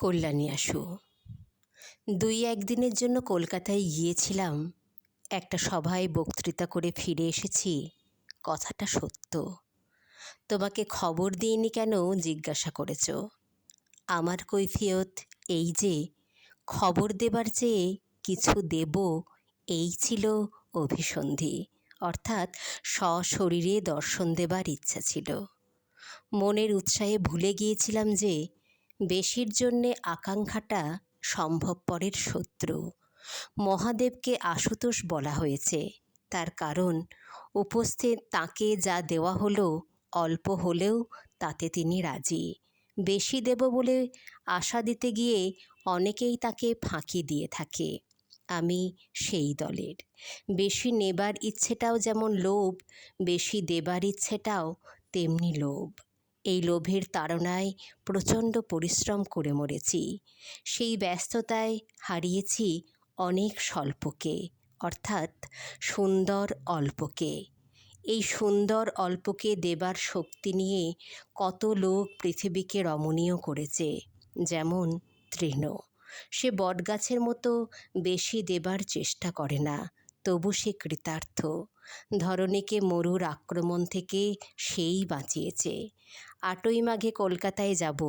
কল্যাণী আসু। দুই একদিনের জন্য কলকাতায় গিয়েছিলাম। একটা সভায় বক্তৃতা করে ফিরে এসেছি। কথাটা সত্য। তোমাকে খবর দিইনি কেন জিজ্ঞাসা করেছ? আমার কৈফিয়ত এই যে, খবর দেবার চেয়ে কিছু দেব এই ছিল অভিসন্ধি। অর্থাৎ সশরীরে দর্শন দেবার ইচ্ছা ছিল। মনের উৎসাহে ভুলে গিয়েছিলাম যে বেশির জন্যে আকাঙ্ক্ষাটা সম্ভবপরের শত্রু। মহাদেবকে আশুতোষ বলা হয়েছে। তার কারণ, উপস্থিত তাঁকে যা দেওয়া হলো অল্প হলেও তাতে তিনি রাজি। বেশি দেব বলে আশা দিতে গিয়ে অনেকেই তাকে ফাঁকি দিয়ে থাকে। আমি সেই দলের। বেশি নেবার ইচ্ছেটাও যেমন লোভ, বেশি দেবার ইচ্ছেটাও তেমনি লোভ। এই লোভের তাড়নায় প্রচণ্ড পরিশ্রম করে মরেছি। সেই ব্যস্ততায় হারিয়েছি অনেক স্বল্পকে, অর্থাৎ সুন্দর অল্পকে। এই সুন্দর অল্পকে দেবার শক্তি নিয়ে কত লোক পৃথিবীকে রমণীয় করেছে, যেমন তৃণ। সে বটগাছের মতো বেশি দেবার চেষ্টা করে না তবু সে কৃতার্থ। ধরণীকে মরুর আক্রমণ থেকে সেই বাঁচিয়েছে। আটই মাঘে কলকাতায় যাব।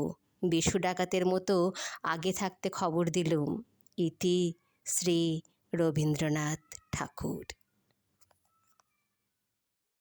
বিশু ডাকাতের মতো আগে থাকতে খবর দিলুম। ইতি শ্রী রবীন্দ্রনাথ ঠাকুর।